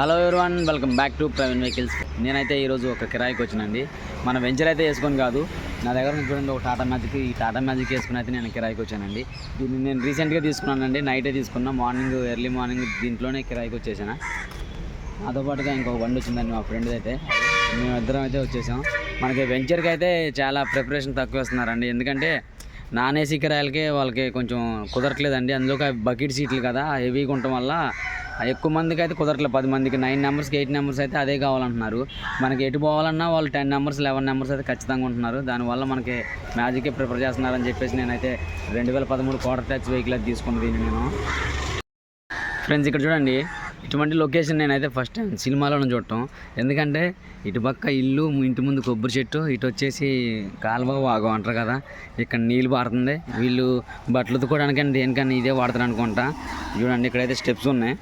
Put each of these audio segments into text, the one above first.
Hello everyone welcome back to Praveen vehicles నేనైతే ఈరోజు ఒక కిరాయికి వచ్చినండి. మన వెంచర్ అయితే వేసుకొని కాదు. నా దగ్గర చూడండి ఒక టాటా మ్యాజిక్ ఈ టాటా మ్యాజిక్ వేసుకుని అయితే నేను కిరాయికి వచ్చానండి. దీన్ని నేను రీసెంట్గా తీసుకున్నానండి. నైటే తీసుకున్నా మార్నింగ్ ఎర్లీ మార్నింగ్ దీంట్లోనే కిరాయికి వచ్చేసాను. నాతో పాటుగా ఇంకొక బండి వచ్చిందండి మా ఫ్రెండ్ అయితే. మేమిద్దరం అయితే వచ్చేసాం. మనకి వెంచర్కి అయితే చాలా ప్రిపరేషన్ తక్కువ వేస్తున్నారండి. ఎందుకంటే నాన్ ఏసీ కిరాయలకే వాళ్ళకి కొంచెం కుదరట్లేదండి. అందులో బకెట్ సీట్లు కదా హెవీగా ఉండటం వల్ల ఎక్కువ మందికి అయితే కుదరట్లేదు పది మందికి నైన్ నెంబర్స్కి ఎయిట్ నెంబర్స్ అయితే అదే కావాలంటున్నారు. మనకి ఎటు పోవాలన్నా వాళ్ళు టెన్ నెంబర్స్ లెవెన్ నెంబర్స్ అయితే ఖచ్చితంగా ఉంటున్నారు. దానివల్ల మనకి మ్యాజికే ప్రిఫర్ చేస్తున్నారని చెప్పేసి నేనైతే రెండు వేల పదమూడు క్వార్టర్ ట్యాక్స్ వెహికల్ అయితే తీసుకున్నది నేను. ఫ్రెండ్స్ ఇక్కడ చూడండి. ఇటువంటి లొకేషన్ నేనైతే ఫస్ట్ టైం సినిమాలోనే చూడటం. ఎందుకంటే ఇటు పక్క ఇల్లు ఇంటి ముందు కొబ్బరి చెట్టు ఇటు వచ్చేసి కాలువ వాగం అంటారు కదా. ఇక్కడ నీళ్ళు పారుతుంది. వీళ్ళు బట్టలు ఉతుకోవడానికని దేనికని ఇదే వాడతారు అనుకుంటా. చూడండి ఇక్కడైతే స్టెప్స్ ఉన్నాయి.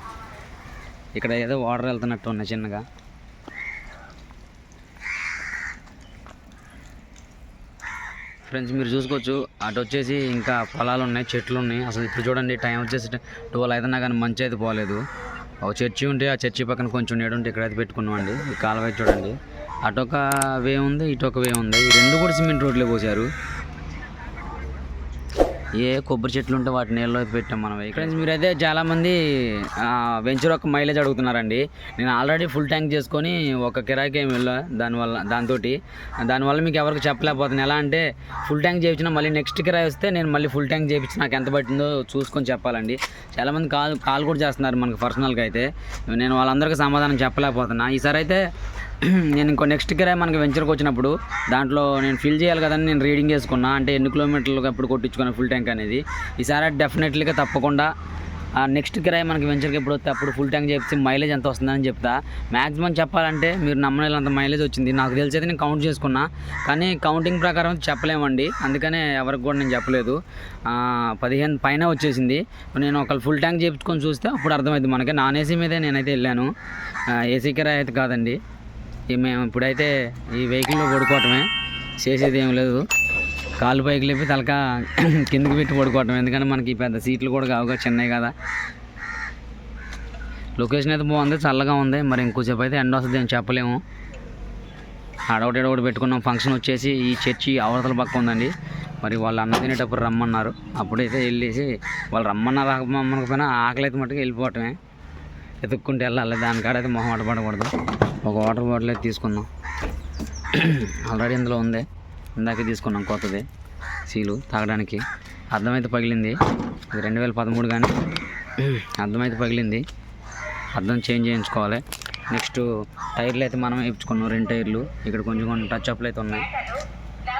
ఇక్కడ ఏదో వాటర్ వెళ్తున్నట్టు ఉన్నాయి చిన్నగా. ఫ్రెండ్స్ మీరు చూసుకోవచ్చు అటు వచ్చేసి ఇంకా పొలాలు ఉన్నాయి చెట్లు ఉన్నాయి. అసలు ఇప్పుడు చూడండి టైం వచ్చేసి ట్వెల్వ్ అవుతున్నా కానీ మంచి అయితే పోలేదు. ఒక చర్చి ఉంటే ఆ చర్చి పక్కన కొంచెం నీడు ఉంటే ఇక్కడైతే పెట్టుకున్నామండి ఈ కాలువ చూడండి. అటు ఒక వే ఉంది ఇటు ఒక వే ఉంది. ఈ రెండు కూడా సిమెంట్ రోడ్లే పోసారు ఏ కొబ్బరి చెట్లు ఉంటే వాటి నీళ్ళలో పెట్టాం మనం. ఫ్రెండ్స్ మీరైతే చాలామంది వెంచర్ ఒక మైలేజ్ అడుగుతున్నారండి. నేను ఆల్రెడీ ఫుల్ ట్యాంక్ చేసుకొని ఒక కిరాయికి ఏమి వెళ్ళా దానివల్ల దాంతో దానివల్ల మీకు ఎవరికి చెప్పలేకపోతున్నాను. ఎలా అంటే ఫుల్ ట్యాంక్ చేయించిన మళ్ళీ నెక్స్ట్ కిరాయి వస్తే నేను మళ్ళీ ఫుల్ ట్యాంక్ చేయించి నాకు ఎంత పట్టిందో చూసుకొని చెప్పాలండి. చాలామంది కాల్ కాల్ కూడా చేస్తున్నారు మనకు పర్సనల్గా అయితే. నేను వాళ్ళందరికీ సమాధానం చెప్పలేకపోతున్నా. ఈసారి అయితే నేను ఇంకో నెక్స్ట్ కిరాయి మనకి వెంచర్కి వచ్చినప్పుడు దాంట్లో నేను ఫిల్ చేయాలి కదని నేను రీడింగ్ చేసుకున్నా. అంటే ఎన్ని కిలోమీటర్లు అప్పుడు కొట్టించుకున్నా ఫుల్ ట్యాంక్ అనేది. ఈసారి డెఫినెట్లీగా తప్పకుండా ఆ నెక్స్ట్ కిరాయి మనకి వెంచర్కి ఎప్పుడు వస్తే అప్పుడు ఫుల్ ట్యాంక్ చెప్పి మైలేజ్ ఎంత వస్తుందని చెప్తా. మ్యాక్సిమం చెప్పాలంటే మీరు నమ్మలేనంత మైలేజ్ వచ్చింది. నాకు తెలిసి అయితే నేను కౌంట్ చేసుకున్నా. కానీ కౌంటింగ్ ప్రకారం చెప్పలేమండి. అందుకనే ఎవరికి కూడా నేను చెప్పలేదు. పదిహేను పైన వచ్చేసింది. నేను ఒక ఫుల్ ట్యాంక్ చేయించుకొని చూస్తే అప్పుడు అర్థమైంది మనకి. నాన్ ఏసీ మీదే నేనైతే వెళ్ళాను. ఏసీ కిరాయి అయితే కాదండి. మేము ఇప్పుడైతే ఈ వెహికల్లో పడుకోవటమే. చేసేది ఏం లేదు. కాలు పైకి లేపి తలక కిందకి పెట్టి పడుకోవటం ఎందుకంటే మనకి పెద్ద సీట్లు కూడా కావుగా చిన్నవి కదా. లొకేషన్ అయితే బాగుంది చల్లగా ఉంది. మరి ఇంకోసేపు అయితే ఎండ వస్తుంది అని చెప్పలేము. అడవటి ఒకటి పెట్టుకున్నాం. ఫంక్షన్ వచ్చేసి ఈ చర్చి అవతల పక్క ఉందండి. మరి వాళ్ళు అన్న తినేటప్పుడు రమ్మన్నారు. అప్పుడైతే వెళ్ళేసి వాళ్ళు రమ్మన్నా రమ్మకపోయినా ఆకలి అయితే మట్టుకు వెళ్ళిపోవటమే. ఎత్తుక్కుంటూ వెళ్ళాలి. దానికాడైతే మొహం అడపడకూడదు ఒక వాటర్ బాటిల్ అయితే తీసుకున్నాం ఆల్రెడీ ఇందులో ఉంది. ఇందాకే తీసుకున్నాం కొత్తది. సీలు తాగడానికి. అర్థమైతే పగిలింది. ఇది రెండు వేల పదమూడు కానీ అర్థమైతే పగిలింది. అర్థం చేంజ్ చేయించుకోవాలి. నెక్స్ట్ టైర్లు అయితే మనం వేయించుకున్నాం రెండు టైర్లు. ఇక్కడ కొంచెం కొంచెం టచ్ అప్లు అయితే ఉన్నాయి.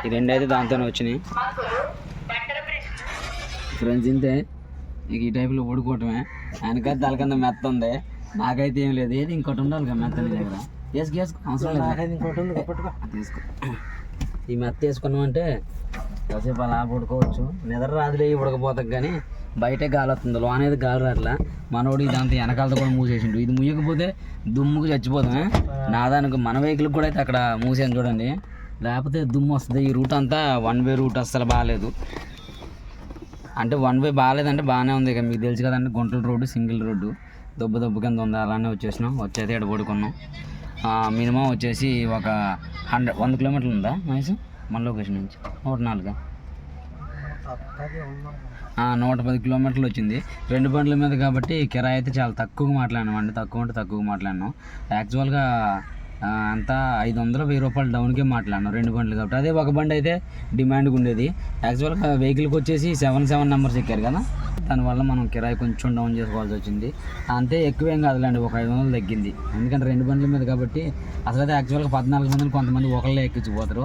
ఈ రెండు అయితే దాంతోనే వచ్చినాయి. ఫ్రెండ్స్ ఇంతే. ఇక ఈ టైపులో పడుకోవటమే ఆయనకైతే తల కింద మెత్త ఉంది. నాకైతే ఏం లేదు. ఏది ఇంకోటి ఉండాలి కదా మెత్త నీ దగ్గర. వేసుకో వేసుకో. అవసరం లేదు. ఇంకోటి ఉంది తీసుకో. ఈ మెత్త వేసుకున్నామంటే కాసేపు అలా పడుకోవచ్చు. నిద్ర రాదులే ఉడకపోతాం కానీ బయటే గాలి వస్తుంది. లోన అనేది గాలి రాట్లా. మనోడు ఇదంతా వెనకాలతో కూడా మూసేసిండు. ఇది ముయ్యకపోతే దుమ్ముకు చచ్చిపోతాం నా దానికి మన వెహికల్ కూడా అయితే అక్కడ మూసాను చూడండి. లేకపోతే దుమ్ము వస్తుంది. ఈ రూట్ అంతా వన్ వే రూట్ అస్సలు బాగాలేదు అంటే వన్ వే బాగాలేదంటే బాగానే ఉంది. ఇక మీకు తెలుసు కదండి గుంటల రోడ్డు సింగిల్ రోడ్డు. దుబ్బ దొబ్బ కింద ఉంది అలానే వచ్చేసినాం. వచ్చేది ఇక్కడ పడుకున్నాం. మినిమం వచ్చేసి ఒక హండ్రెడ్ వంద కిలోమీటర్లు ఉందా మహేష్? మన లొకేషన్ నుంచి. నూట నాలుగు? నూట పది కిలోమీటర్లు వచ్చింది. రెండు బండ్ల మీద కాబట్టి కిరాయి అయితే చాలా తక్కువగా మాట్లాడినాం అండి. తక్కువ అంటే తక్కువగా మాట్లాడినాం. యాక్చువల్గా అంతా ఐదు వందలు వెయ్యి రూపాయలు డౌన్కే మాట్లాడినాం రెండు బండ్లు కాబట్టి. అదే ఒక బండి అయితే డిమాండ్గా ఉండేది. యాక్చువల్గా వెహికల్కి వచ్చేసి సెవెన్ సెవెన్ నెంబర్స్ ఎక్కారు కదా? దానివల్ల మనం కిరాయి కొంచెం డౌన్ చేసుకోవాల్సి వచ్చింది. అంతే ఎక్కువేం కాదులేండి ఒక ఐదు వందలు తగ్గింది. ఎందుకంటే రెండు బండ్ల మీద కాబట్టి అసలు అయితే యాక్చువల్గా పద్నాలుగు మందిని కొంతమంది ఒకళ్ళే ఎక్కించిపోతారు.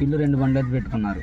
వీళ్ళు రెండు బండ్లు అయితే పెట్టుకున్నారు.